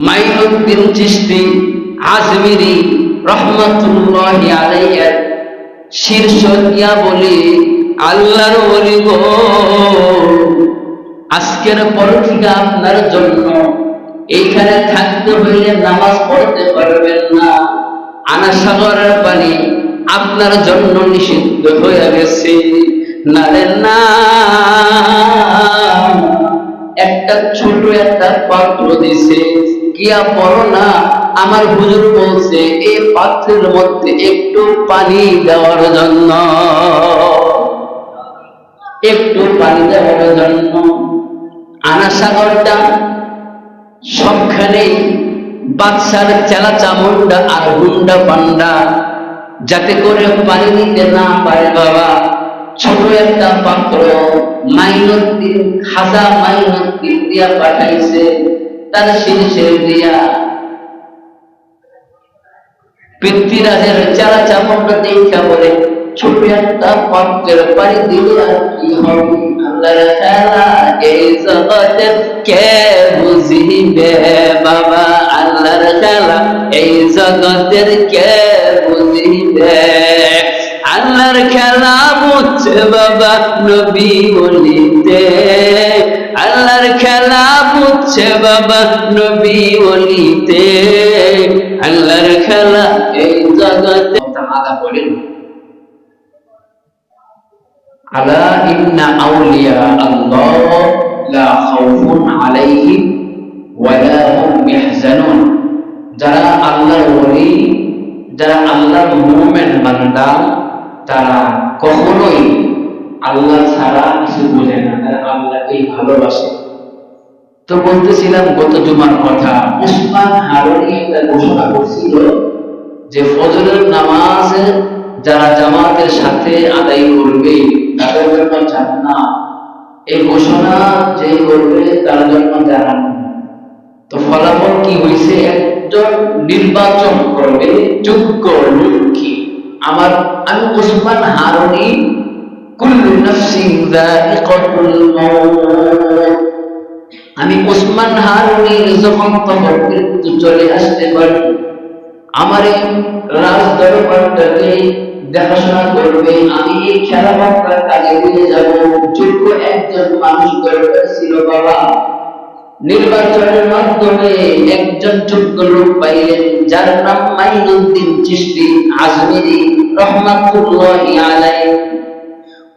মাইনুদ্দিন চিশতি আজমিরি রহমতুল্লাহি আলাইহির শীর্ষ দিয়া বলি, আল্লাহর বলি গো। আজকের পর থেকে আপনার জন্য এইখানে থাকতে হইলে নামাজ পড়তে পারবেন না। আনা সাগরের পানি আপনার জন্য নিষিদ্ধ হয়ে গেছে। না রে না। একটা ছোট একটা পাত্র দিছে কিয়া পড়ো না, আমার হুজুর বলছে এই পাত্রের মধ্যে একটু পানি দেওয়ার জন্য। একটু পানি দেওয়ার জন্য। আনা সাগরটা সবখানেই বাদশার চেলা চামুন্ডা আর হুন্ডা পান্ডা যাতে করে পানি নিতে না পারে বাবা। ছোট একটা পাত্র মাইনুদ্দিন খাজা মাইনুদ্দিন দিয়া পাঠাইছে, তার শীর্ষে দিয়া পৃথ্বীরাজের চারা চামড়টা দেখা বলে, ছোট একটা পাত্রের পানি দিলে আর কি হবে? বাবা? আল্লাহর খেলা এই জগতের কে বুঝিবে? আল্লাহর খেলা বুঝছে বাবা নবী বলিতে আল্লাহর খেলা বুঝছে বাবা নবী বলিতে আল্লাহর খেলা এই জগতে তাআলা বলেন, আলা ইন্না আউলিয়া আল্লাহ লা খাউফুন আলাইহিম ওয়া হুম ইয়াহজানুন। যারা আল্লাহর ওলি, যারা আল্লাহর মুমিন বান্দা তারা কখনোই আল্লাহ ছাড়া কিছু বোঝে না, তারা আল্লাহকেই ভালোবাসে। তো বলতেছিলাম গত জুমার কথা, উসমান হারুনি একটা ঘোষণা করছিল যে ফজরের নামাজের যারা জামাতের সাথে আদায় করবে, তাদের জন্য জান্নাত। এই ঘোষণা যে করবে, তার জন্য জাহান্নাম। তো ফলাফল কি হয়েছে? একজন নির্বাচন করবে, যোগ্য লক্ষ্মী আমার আমি উসমান হারুনি কুল্লু নাফসিন যায়িকাতুল মাউত আমি উসমান হারুনির যখন তখন মৃত্যু চলে আসতে পারি, আমার এই রাজ দরবারটাকে দেখাশোনা করবে, আমি এই খেলাফতটা কাজে দিয়ে যাব। যোগ্য একজন মানুষ দরকার ছিল বাবা। নির্বাচনের মাধ্যমে একজন যোগ্য লোক পাইলেন, যার নাম মাইনুদ্দিন চিশতি আজমিরি রহমাতুল্লাহি আলাইহি।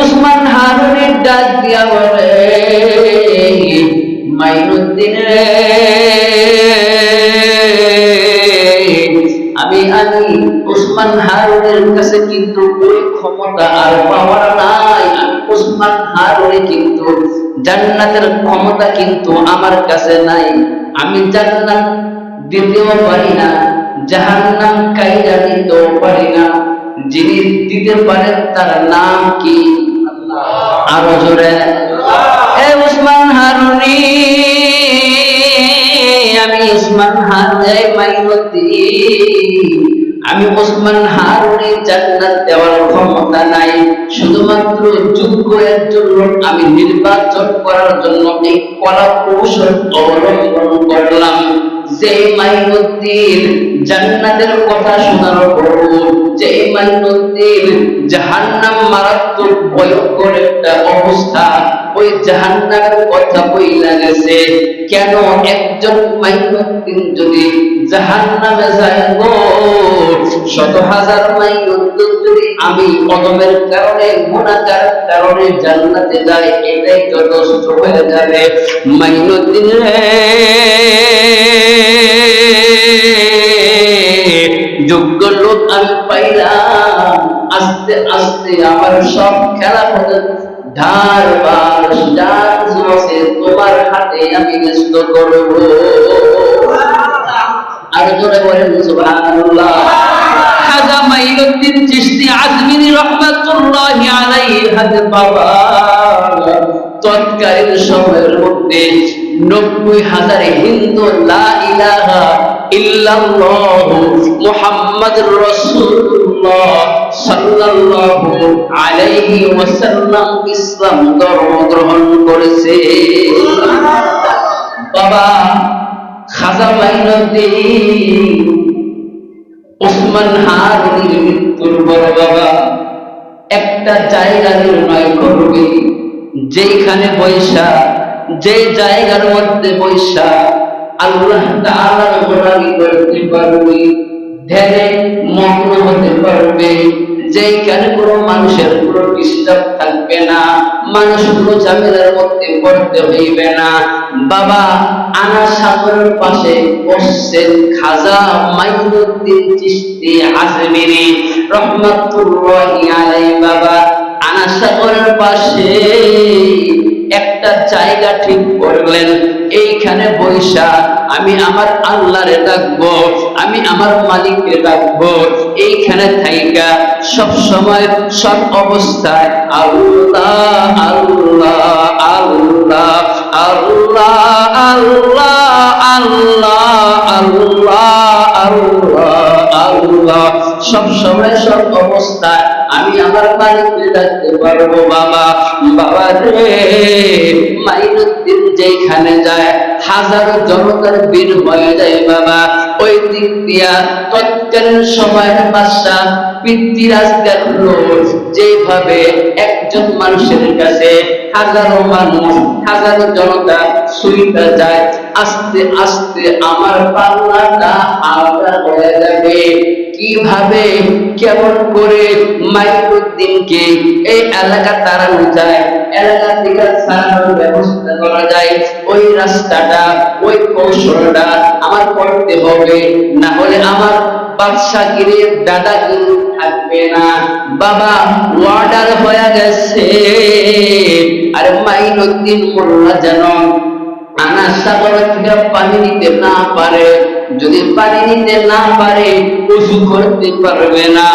উসমান হারুনের ডাক দিয়া বলে, মাইনুদ্দিন আমি আমি উসমান হারুনের কাছে কিন্তু ওই ক্ষমতা আর পাওয়ার নাই। উসমান হারুনে কিন্তু জান্নাতের ক্ষমতা কিন্তু আমার কাছে নাই। আমি জান্নাত দিতেও পারি না জাহান্নাম কাইরা দিতেও পারি না। যিনি দিতে পারেন তার নাম কি? আরও জোরে। এ উসমান হারুনি আমি উসমান হারুনে মাইনুদ্দিন। আমি ওসমান হারুনে জান্নাত দেওয়ার ক্ষমতা নাই। শুধুমাত্র যোগ্য একজন লোক আমি নির্বাচন করার জন্য এই কলা কৌশল অবলম্বন করলাম। যে মাইনুদ্দিন জান্নাতের কথা শোনার পর যে মাইনুদ্দিন জাহান্নাম মারাত্মক ভয়ঙ্কর একটা অবস্থা, ওই জাহান্নামের কথা বইলা গেছে, কেন একজন মাইনুদ্দিন যদি জাহান্নামে যায় গো? শত হাজার মাইনুদ্দিন যদি আমি কদমের কারণে গুণাকার কারণে জান্নাতে যাই, এটাই যথেষ্ট হয়ে যাবে। মাইনুদ্দিন রে। যোগ্য লোক আমি পাইলাম। আস্তে আস্তে আমার সব খেলা ধার বার যার আছে তোমার হাতে আমি ব্যস্ত করব। আর জোরে বলেন, সুবহানাল্লাহ। খাজা মাইনুদ্দিন চিশতি আজমিরি রহমাতুল্লাহি আলাইহি হাতে বাবা তৎকালীন সময়ের মধ্যে নব্বই হাজার হিন্দু লা ইলাহা ইসলাম ধর্ম গ্রহণ করেছে। বাবা খাজা মাইনুদ্দিন ওসমান হারুনির মৃত্যুর বাবা একটা জায়গা নির্ণয় করবে। যেখানে বৈশা যে জায়গার মধ্যে বৈশা, আল্লাহ তাআলার গোলামি করতে পারবে, ধ্যানে মগ্ন হতে পারবে কোনো মানুষের কোনো ডিস্টার্ব থাকবে না ঝামেলার মধ্যে পড়তে হইবে না। বাবা আনা সাগরের পাশে বসছেন খাজা মাইনুদ্দিন চিশতি আজমিরি বাবা আনা সাগরের পাশে জায়গা ঠিক করলেন। এইখানে বৈশা আমি আমার আল্লাহ আল্লাহরে ডাকবো আমি আমার মালিক মালিককে ডাকবো এইখানে থাইকা সব সময় সব অবস্থায় আল্লাহ আল্লাহ আল্লাহ আল্লাহ আল্লাহ আল্লাহ আল্লাহ আল্লাহ আল্লাহ সব সময় সব অবস্থায় আমি আমার মালিককে ডাকতে পারব বাবা বাবা রে মাইনুদ্দিন যেখানে যায় হাজারো জনতার বীর হয়ে যায় বাবা। ওই দিক দিয়া তৎকালীন সময়ের মাসা পৃথ্বীরাজ যেভাবে একজন মানুষের কাছে হাজারো মানুষ, হাজারো জনতা যায়, আস্তে আস্তে আমার পাল্লাটা আলাদা হয়ে যাবে। কীভাবে, কেমন করে মাইনুদ্দিনকে এই এলাকা তাড়ানো যায়, এলাকা থেকে ছাড়ানোর ব্যবস্থা করা যায়, ওই রাস্তাটা, ওই কৌশলটা আমার করতে হবে। না হলে আমার বাদশাগিরির দাদাগিরি থাকবে না। বাবা ওয়ার্ডার হয়ে গেছে। আর মাইনুদ্দিন মোল্লা যেন আনা সাগর থেকে পানি নিতে না পারে। যদি পানি নিতে না পারে, উজু করতে পারবে না।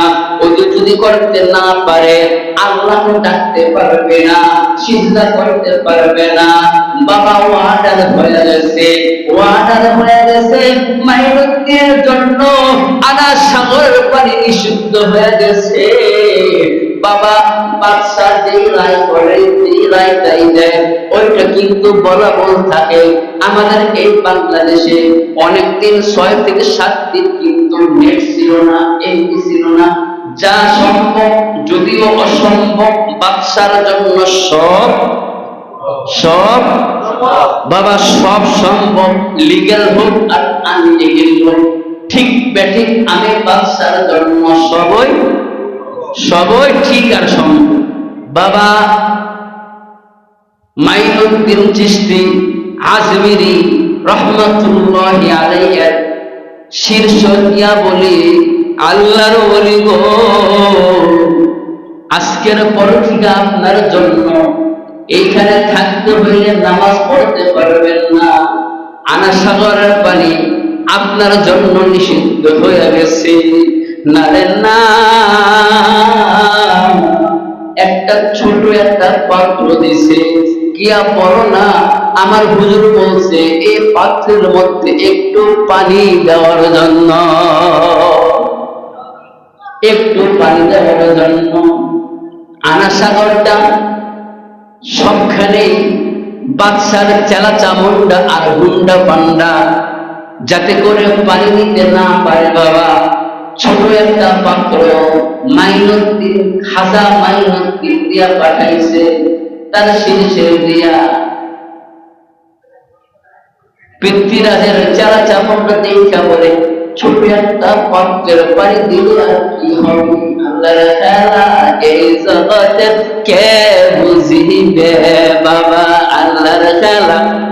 উজু যদি করতে না পারে, আল্লাহ ডাকতে পারবে না, সিজদা করতে পারবে না। বাবা গেছে গেছে জন্য আনা সাগরের পানি নিষিদ্ধ হয়ে গেছে। বাবা যেই রায় করে যেই রায়টাই দেয়, ওইটা কিন্তু থাকে। আমাদের এই বাংলাদেশে অনেকদিন ছয় থেকে সাত দিন কিন্তু নেট ছিল না এমপি ছিল না। যা সম্ভব, যদিও অসম্ভব, বাদশার জন্য সব সব বাবা সব সম্ভব লিগ্যাল হোক আর আনলিগ্যাল হোক, ঠিক বেঠিক আমি বাদশার জন্ম সবই সবই ঠিক আর সম্ভব। বাবা মাইনুদ্দিন চিশতি, আজমিরি রহমতুল্লাহ আলাইয়ার শীর্ষ দিয়া বলি, আল্লাহর বলি গো। আজকের পর থেকে আপনার জন্য এইখানে থাকতে হইলে নামাজ পড়তে পারবেন না। আনা সাগরের পানি আপনার জন্য নিষিদ্ধ হয়ে গেছে। না। একটা ছোট একটা পাত্র দিছে। কিয়া বলো না। আমার হুজুর বলছে, এই পাত্রের মধ্যে একটু পানি দেওয়ার জন্য। একটু পানি দেওয়ার জন্য। আনা সাগরটা সবখানে বাদশার চেলা চামুন্ডা আর হুন্ডা পান্ডা যাতে করে পানি নিতে না পারে বাবা। ছোট একটা পাত্র মাইনুদ্দিন, খাজা মাইনুদ্দিন দিয়া পাঠাইছে, তার শীর্ষে দিয়া। পৃথ্বীরাজের চেলা চাপড়টা দেখা বলে ছোট একটা পাত্রের পানি দিলে আর কি হবে? আল্লাহর খেলা এই জগতের কে বুঝিবে বাবা আল্লাহর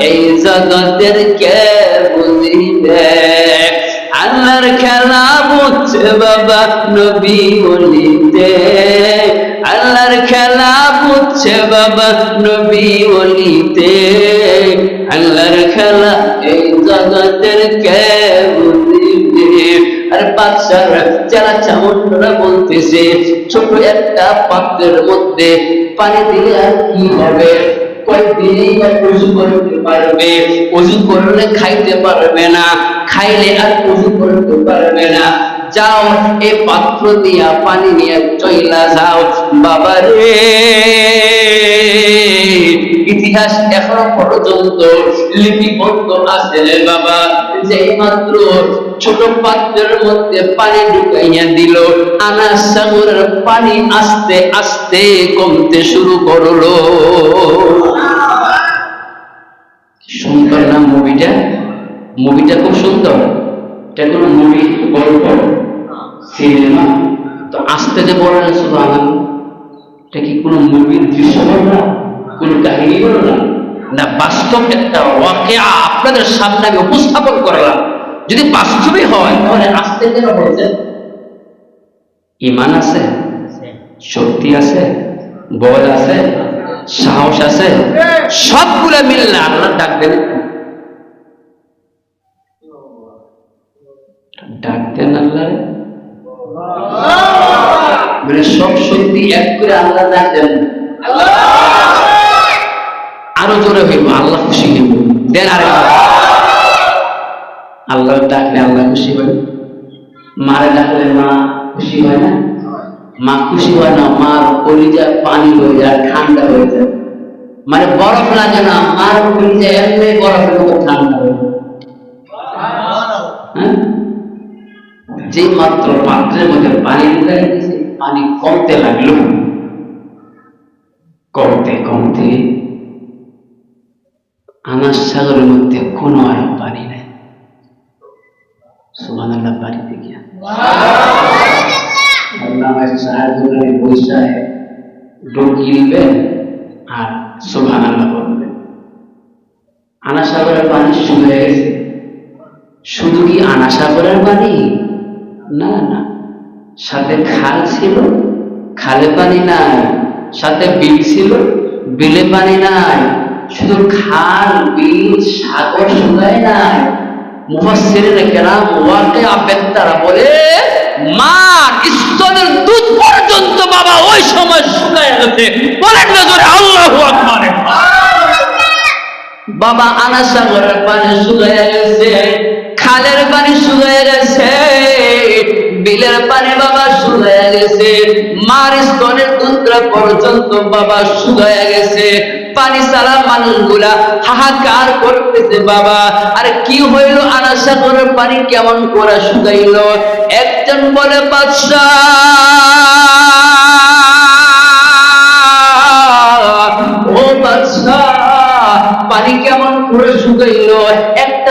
এই জগতের কে বুঝিবে আল্লাহর খেলা বুঝছে বাবা নবী বলিতে আল্লাহর খেলা বুঝছে বাবা নবী বলিতে আল্লাহর খেলা এই জগতের বলতেছে ছোট একটা পাত্রের মধ্যে পানি দিলে আর কি হবে? করতে পারবে খাইতে পারবে না, খাইলে আর উজু করতে পারবে না। যাও, এই পাত্র দিয়া পানি নিয়ে চইলা যাও। বাবা রে ইতিহাস এখনও পর্যন্ত লিপিবদ্ধ আছে বাবা। যে মাত্র ছোট পাত্রের মধ্যে পানি ঢুকাইয়া দিল আনাস সাগরের পানি আস্তে আস্তে কমতে শুরু করল। সুন্দর না মুভিটা? মুভিটা খুব সুন্দর। এটা কোনো মুভি, গল্প, সিনেমা? তো আস্তে যে বলেন শুধু আমার এটা কি কোনো মুভির দৃশ্য বলো না? কোনো কাহিনী বলো না? না, বাস্তব একটা ওয়াকে আপনাদের সামনে আমি উপস্থাপন করলাম। যদি বাস্তবে হয়, তাহলে আস্তে কেন বলছে? ইমান আছে? শক্তি আছে? বল আছে? সাহস আছে? সবগুলো মিললে আল্লাহ ডাক দেন আল্লাহ? সব শক্তি এক করে আল্লাহ ডাক দেন আরও জোরে হইব, আল্লাহ খুশি হইব। দেন আরে আল্লাহ ডাকলে আল্লাহ খুশি হয়। মারে ডাকলে মা খুশি হয় না? মা খুশি হয় না, মার কলিজা পানি হয়ে যায়, ঠান্ডা হয়ে যায়। মানে বরফ লাগে না, মার কলিজা এমনি বরফের মতো ঠান্ডা হয়ে যায়। হ্যাঁ? যে মাত্র পাত্রের মধ্যে পানি ঢুকাই পানি কমতে লাগল। কমতে কমতে আনাস সাগরের মধ্যে কোনো পানি নাই। সুমান আল্লাহ বাড়িতে গিয়া আমার আর আল্লাহ বলবেন। আনা সাগরের পানি গেছে। শুধু কি আনা সাগরের পানি? না না। সাথে খাল ছিল, খালে পানি নাই। সাথে বিল ছিল, বিলে পানি নাই। শুধু খাল বিল সাগর নাই। মুফাসসিরিনে কেরাম বলে স্তনের দুধ পর্যন্ত বাবা ওই সময় শুকায় গেছে। বলেন না জোরে আল্লাহু আকবার। বাবা আনা সাগরের পানি শুকায় গেছে, খালের পানি শুকায় গেছে। বিলের পানি বাবা শুকায় গেছে। মার স্তনের দুধ পর্যন্ত বাবা শুকায় গেছে। পানি সারা মানুষগুলা হাহাকার করতেছে বাবা। আর কি হইল আনা সাগরের পানি কেমন করে শুকাইল? একজন বলে, বাদশাহ, ও বাদশাহ, পানি কেমন করে শুকাইল?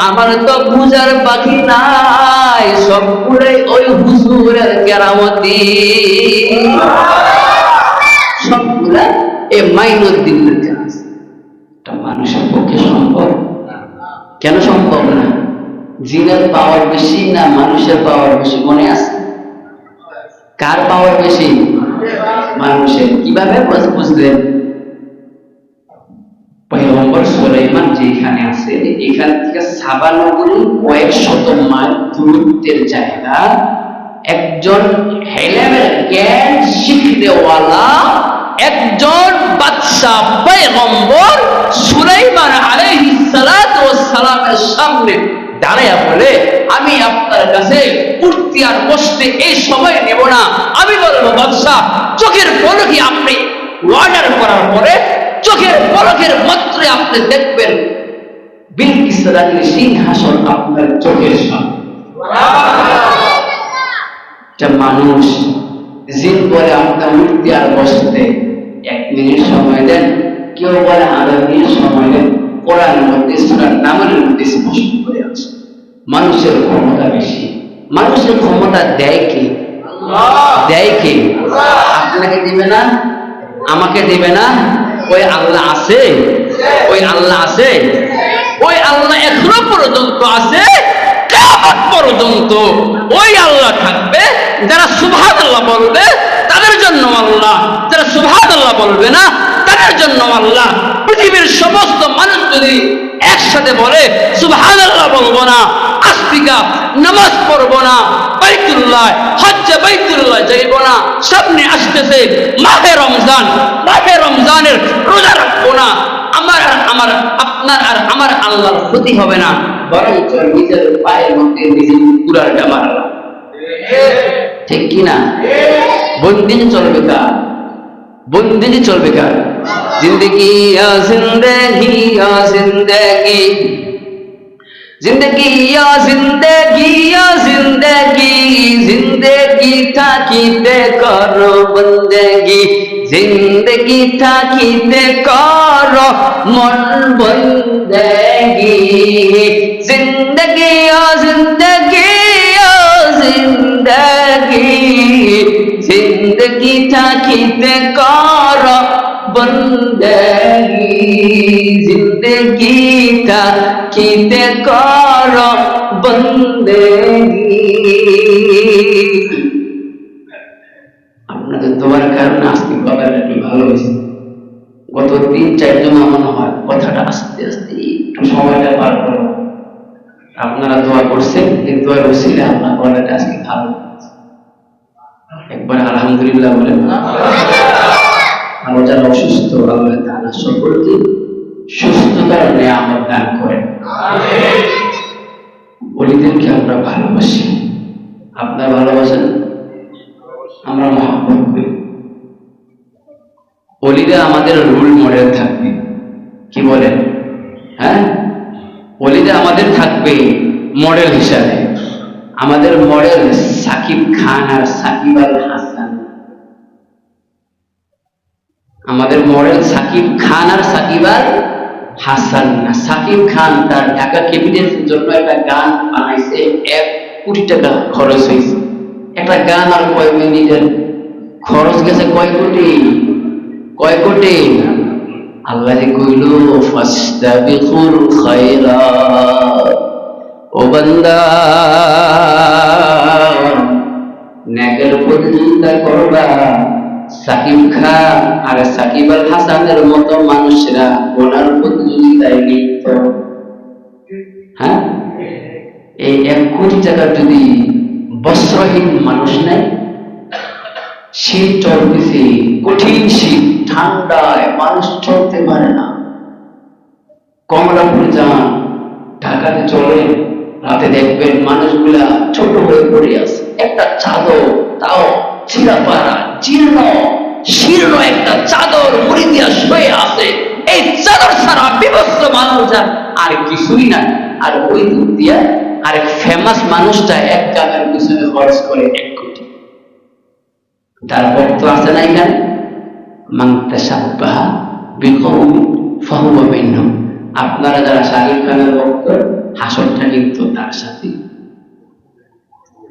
আমার তো বুঝার বাকি নাই। সবগুলোই ওই হুজুরের কেরামতি। সবগুলা এ মাইনুদ্দিনের মানুষের পক্ষে সম্ভব? কেন সম্ভব না? জিনের পাওয়ার বেশি না মানুষের পাওয়ার বেশি? মনে আছে? কার পাওয়ার বেশি? মানুষের। কীভাবে বুঝ- বুঝলেন? পয়গম্বর সুলাইমান যেখানে আছে, এখান থেকে সাবা নগরী কয়েক শত মাইল দূরত্বের জায়গা। একজন হেলেমের জ্ঞান শিখনেওয়ালা একজন বাদশাহ পয়গম্বর সুলাইমান আলাইহিস সালাতু ওয়াস সালামের সামনে দাঁড়ায়া বলে, আমি আপনার কাছে উঠতে আর বসতে এই সময় নেব না। আমি বলব, বাদশাহ, চোখের পলকে আপনি অর্ডার করার পরে চোখের পলকের মাত্রে আপনি দেখবেন বিলকিস রানীর সিংহাসন আপনার চোখের সামনে। একটা মানুষ জিন বলে আপনার উঠতে আর বসতে এক মিনিট সময় দেন কেউ বলে আধা মিনিট সময় দেন কোরআন মধ্যে সুরার নামের মধ্যে স্পষ্ট করে আছে। মানুষের ক্ষমতা বেশি। মানুষের ক্ষমতা দেয় কি? দেয় কি? আপনাকে দিবে না? আমাকে দিবে না? ওই আল্লাহ আছে? ওই আল্লাহ আছে? ওই আল্লাহ এখনও পর্যন্ত আছে? পর্যন্ত ওই আল্লাহ থাকবে যারা সুবহান আল্লাহ বলবে জন্য আল্লাহ যারা সুবহান আল্লাহ বলবে না, তাদের জন্য আল্লাহ পৃথিবীর সমস্ত মানুষ যদি একসাথে বলে সুবহান আল্লাহ বলব না, আস্তিকা, নামাজ পড়ব না, বাইতুল্লাহ, হজ্জে বাইতুল্লাহ যাইব না, সামনে আসতেছে মাহে রমজান, মাহে রমজানের রোজা রাখব না, আমার আর আমার, আপনার আর আমার আল্লাহর ক্ষতি হবে না, বরঞ্চ নিজের পায়ের মধ্যে নিজের মারলাম ঠিক কি না বন্দিনী চলবে কার? বন্দিনী চলবে কার? জিন্দগি ইয়া জিন্দগি ইয়া জিন্দগি। জিন্দগি ইয়া জিন্দগি ইয়া জিন্দগি। জিন্দগি থাকিতে করো বন্দগি। জিন্দগি থাকিতে করো মন বন্দগি। জিন্দগি জিন্দগি জিন্দগি থাকিতে করো বন্দগি জিন্দগি থাকিতে করো বন্দগি আপনাদের তোমার কারণে আজকে কথাটা একটু ভালো হয়েছে গত তিন, চার জমা মনে হয় কথাটা আস্তে আস্তে একটু সময়টা পার করো। আপনারা দোয়া করছেন, এই দোয়ার ওসিলে আপনার গলাটা আজকে ভালো। একবার আলহামদুলিল্লাহ বলেন। আমরা যারা অসুস্থ আল্লাহ তাআলা সকলকে সুস্থতার নিয়ামত দান করেন। ওলিদেরকে আমরা ভালোবাসি। আপনার ভালোবাসেন? আমরা মহাব্বত করি। ওলিরা আমাদের রোল মডেল থাকবে। কি বলেন? হ্যাঁ? ওলিরা আমাদের থাকবে মডেল হিসাবে। আমাদের মডেল সাকিব খান আর সাকিব আল হাসান। আমাদের মডেল সাকিব খান আর সাকিব আল হাসান না। সাকিব খান তার ঢাকা ক্যাপিটালসের জন্য একটা গান বানাইছে, এক কোটি টাকা খরচ হয়েছে একটা গান আর কয় মিনিটের খরচ গেছে কয় কোটি? কয় কোটি? আল্লাহ কইল, ফাস্তাবিকুল খায়রাত। ও সাকিব খান আর সাকিব আল হাসানের মতো হ্যাঁ? এই এক যদি বস্ত্রহীন মানুষ নেয়, শীত চলতেছে, কঠিন শীত, ঠান্ডায় মানুষ চলতে পারে না। কমলাপুর যান, ঢাকাতে চলে রাতে দেখবেন মানুষগুলা ছোট হয়ে পড়ে আছে। একটা চাদর, তাও ছিঁড়া পাড়া জীর্ণ, শীর্ণ একটা চাদর মুড়ি দিয়া শুয়ে আছে। এই চাদর বিভস্ত মানুষ আর কিছুই না। আর ওই দিক দিয়া ফেমাস মানুষটা এক গানের পিছনে খরচ করে এক কোটি। তারপর তো আছে না এখানে? মাংতাসাব্বাহা বিকৌম ফাহুয়া মিনহুম। আপনারা যারা শাকিব খানের ভক্ত, হাসনটা কিন্তু তার সাথে।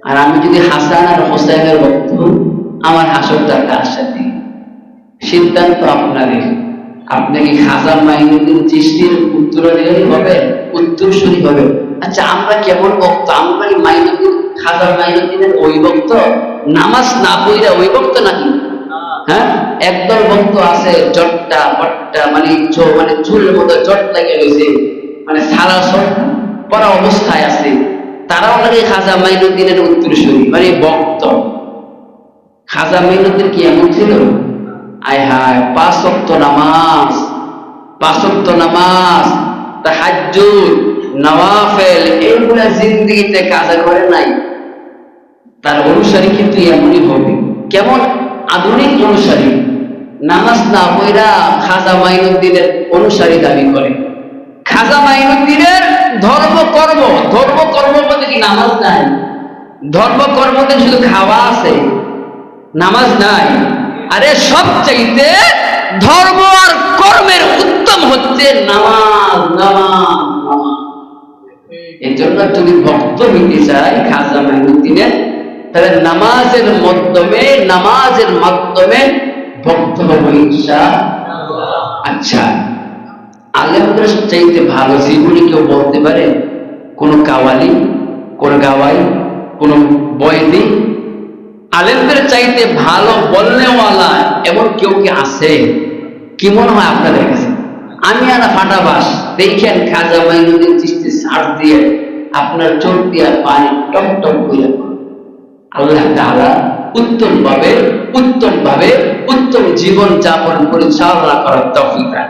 আর আমি যদি হাসান আর হোসেনের ভক্ত, আমার হাসনটা তার সাথে? সিদ্ধান্ত আপনাদের। আপনি কি খাজা মাইনুদ্দিন চিস্তির উত্তরাধিকারী হবে, উত্তরসূরি হবে? আচ্ছা আমরা কেমন ভক্ত? আমরা কি মাইনুদ্দিন খাজা মাইনুদ্দিনের ওই ভক্ত? নামাজ না পড়িরা ওই ভক্ত নাকি? হ্যাঁ? একদল ভক্ত আছে, জটটা পট্টা মানে মানে চুলের মতো জট লাগে রয়েছে মানে সারা সট পরা অবস্থায় আছে। তারাও নাকি খাজা মাইনুদ্দিনের উত্তরসূরি মানে ভক্ত। খাজা মাইনুদ্দিন কি এমন ছিল? আয় হায়, পাঁচ ওয়াক্ত নামাজ, পাঁচ নামাজ, তাহাজ্জুদ, নওয়াফেল, এইগুলা জিন্দেগিতে কাজা করে নাই। তার অনুসারী কিন্তু এমনই হবে। কেমন? আধুনিক অনুসারী। নামাজ না পয়রা খাজা মাইনুদ্দিনের অনুসারী দাবি করে। খাজা মাইনুদ্দিনের ধর্ম কর্ম ধর্ম কর্ম মধ্যে কি নামাজ নাই? ধর্ম কর্মতে শুধু খাওয়া আছে, নামাজ নাই। আরে সব চাইতে ধর্ম আর কর্মের উত্তম হচ্ছে নামাজ নামাজ এই জন্য যদি ভক্ত হইতে চাই খাজা মাইনুদ্দিনের তাহলে নামাজের মাধ্যমে নামাজের মাধ্যমে ভক্ত হব ইনশা আচ্ছা আলেমদের চাইতে ভালো জীবনী কেউ বলতে পারে? কোন কাওয়ালি, কোন গাওয়াই, কোন বয়দি? আলেমদের চাইতে ভালো বলনেওয়ালা এমন কেউ কি আছে? কি মনে হয় আপনাদের কাছে? আমি আর ফাটাবাস দেখেন খাজা মাইনুদ্দিন চিস্তি সার দিয়ে আপনার চোখ দিয়ে পানি টপ টপ করে আল্লাহ তাআলা উত্তম ভাবে উত্তম ভাবে উত্তম জীবন যাপন পরিচালনা করার তৌফিক দান